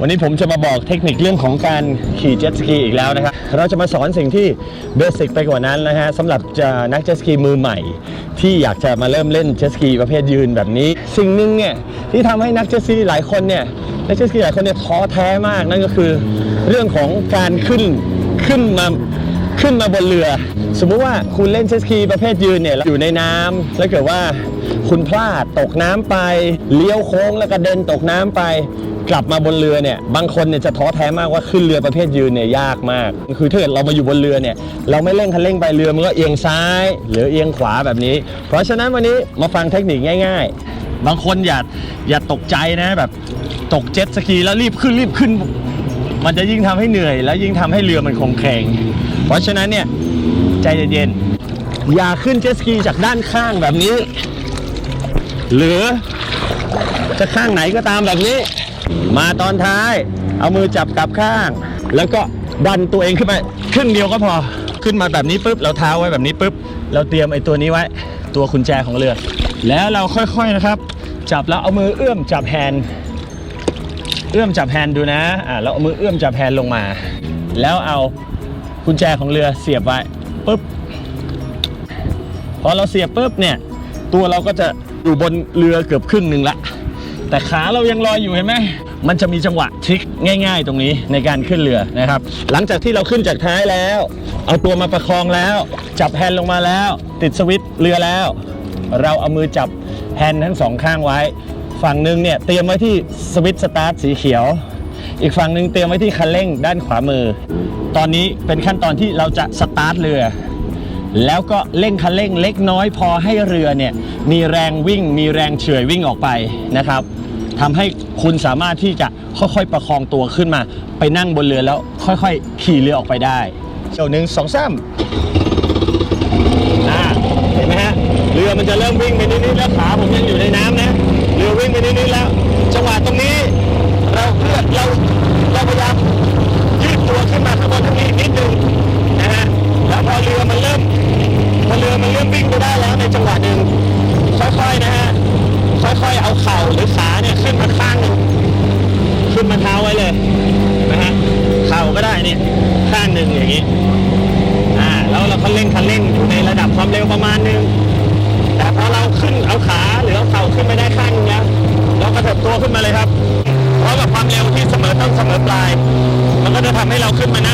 วันนี้ผมจะมาบอกเทคนิคเรื่องของการขี่เจ็ตสกีอีกแล้วนะครับ เราจะมาสอนสิ่งที่เบสิกไปกว่านั้นนะฮะสำหรับนักเจ็ตสกีมือใหม่ ที่อยากจะมาเริ่มเล่นเจ็ตสกีประเภทยืนแบบนี้ สิ่งหนึ่งเนี่ยที่ทำให้นักเจ็ตสกีหลายคนเนี่ยนักเจ็ตสกีหลายคนเนี่ยท้อแท้มากนั่นก็คือ เรื่องของการขึ้นขึ้นมาขึ้นมาบนเรือ สมมุติว่าคุณเล่นเจ็ตสกีประเภทยืนเนี่ยอยู่ในน้ำแล้วเกิดว่าคุณพลาดตกน้ำไปเลี้ยวโค้งแล้วกระเด็นตกน้ำไป กลับมาบนเรือเนี่ยบางคนเนี่ยจะท้อแท้มากว่าขึ้นเรือประเภทยืนเนี่ยยากมาก คือถ้าเกิดเรามาอยู่บนเรือเนี่ยเราไม่เร่งคันเร่งไปเรือมันก็เอียงซ้าย หรือเอียงขวาแบบนี้ เพราะฉะนั้นวันนี้มาฟังเทคนิคง่าย ๆ บางคนอย่าอย่าตกใจนะแบบตกเจ็ตสกีแล้วรีบขึ้นรีบขึ้น มันจะยิ่งทำให้เหนื่อย แล้วยิ่งทำให้เรือมันคงเครงเพราะฉะนั้นเนี่ยใจเย็นๆอย่าขึ้นเจ็ตสกีจากด้านข้างแบบนี้ หรือจะข้างไหนก็ตามแบบนี้ มาตอนท้าย เอามือจับกลับข้าง แล้วก็ดันตัวเองขึ้นไปครึ่งเดียวก็พอขึ้นมาแบบนี้ปุ๊บเราเท้าไว้แบบนี้ปุ๊บ เราเตรียมไอ้ตัวนี้ไว้ ตัวกุญแจของเรือ แล้วเราค่อยๆนะครับ จับแล้วเอามือเอื้อมจับแฮนด์เอื้อมจับแฮนด์ดูนะอ่าแล้วเอามือเอื้อมจับแฮนด์ลงมา แล้วเอากุญแจของเรือเสียบไว้ปุ๊บพอเราเสียบปุ๊บเนี่ยตัวเราก็จะอยู่บนเรือเกือบครึ่งหนึ่งละ แต่ขาเรายังลอยอยู่เห็นไหมมันจะมีจังหวะทริคง่าย ๆ ตรงนี้ในการขึ้นเรือนะครับ หลังจากที่เราขึ้นจากท้ายแล้ว เอาตัวมาประคองแล้ว จับแฮนด์ลงมาแล้ว ติดสวิตช์เรือแล้ว เราเอามือจับแฮนด์ทั้งสองข้างไว้ ฝั่งหนึ่งเนี่ยเตรียมไว้ที่สวิตช์สตาร์ทสีเขียว อีกฝั่งหนึ่งเตรียมไว้ที่คันเร่งด้านขวามือ ตอนนี้เป็นขั้นตอนที่เราจะสตาร์ทเรือ แล้วก็เร่งคันเร่งเล็กน้อยพอให้เรือเนี่ยมีแรงวิ่ง มีแรงเฉื่อยวิ่งออกไปนะครับทำให้คุณสามารถที่จะค่อยๆประคองตัวขึ้นมา ไปนั่งบนเรือแล้วค่อยๆ ขี่เรือออกไปได้เดี๋ยวหนึ่งสองสามอ่าเห็นไหมฮะเรือมันจะเริ่มวิ่งไปนิดๆแล้วขาผมยังอยู่ในน้ำนะเรือวิ่งไปนิดๆแล้ว จังหวะตรงนี้ เราเพื่อเราเราพยายามยืดตัวขึ้นมาข้างบนตรงนี้นิดนึงนะฮะแล้วพอเรือมันเริ่มพอเรือมันเริ่มวิ่งไปได้แล้วในจังหวะหนึ่งค่ อยๆนะฮะ ค่อยๆเอาเข่าหรือขาเนี่ยขึ้นมาข้างหนึ่งขึ้นมาเท้าไว้เลยนะฮะ เข่าก็ได้เนี่ยข้างหนึ่งอย่างนี้ อ่า แล้วเราก็เร่งคันเร่งอยู่ในระดับความเร็วประมาณหนึง แต่พอเราขึ้นเอาขาหรือเอาเข่าขึ้นไปได้ข้างนึงแล้วเรากระเถิบตัวขึ้นมาเลยครับ เพราะกับความเร็วที่เสมอต้นเสมอปลาย มันก็จะทำให้เราขึ้นมานั่งบนเ